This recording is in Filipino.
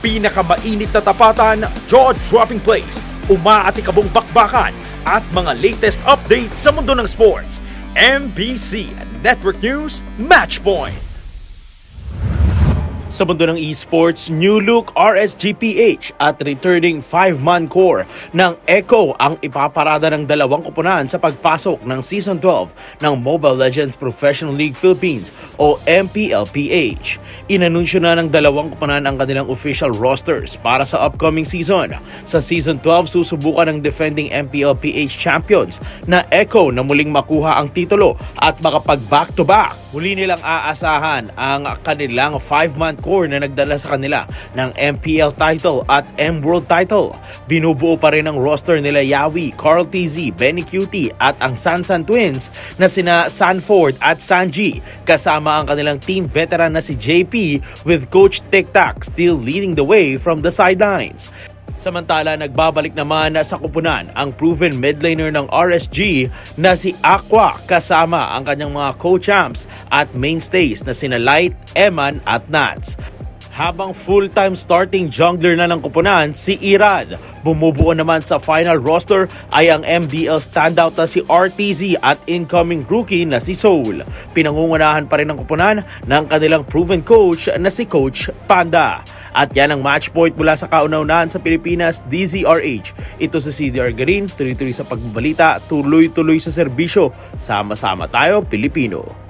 pinakamainit na tapatan, jaw-dropping plays, umaatikabong bakbakan, at mga latest updates sa mundo ng sports. MBC Network News Matchpoint. Sa mundo ng esports, new look RSGPH at returning 5-man core ng Echo ang ipaparada ng dalawang kupunan sa pagpasok ng Season 12 ng Mobile Legends Professional League Philippines o MPLPH. Inanunsyo na ng dalawang kupunan ang kanilang official rosters para sa upcoming season. Sa Season 12, susubukan ng defending MPLPH champions na Echo na muling makuha ang titulo at makapag back-to-back. Muli nilang aasahan ang kanilang 5-man core na nagdala sa kanila ng MPL title at M-World title. Binubuo pa rin ang roster nila Yawi, Carl TZ, Benny Cutie at ang Sansan Twins na sina Sanford at Sanji kasama ang kanilang team veteran na si JP with Coach Tic still leading the way from the sidelines. Samantala, nagbabalik naman sa kupunan ang proven midlaner ng RSG na si Aqua kasama ang kanyang mga co-champs at mainstays na sina Light, Eman at Nats. Habang full-time starting jungler na ng kupunan si Irad. Bumubuo naman sa final roster ay ang MDL standout na si RTZ at incoming rookie na si Soul. Pinangungunahan pa rin ng kupunan ng kanilang proven coach na si Coach Panda. At yan ang match point mula sa kauna-unahan sa Pilipinas, DZRH. Ito si CDR Garin, tuloy-tuloy sa pagbabalita, tuloy-tuloy sa serbisyo. Sama-sama tayo, Pilipino.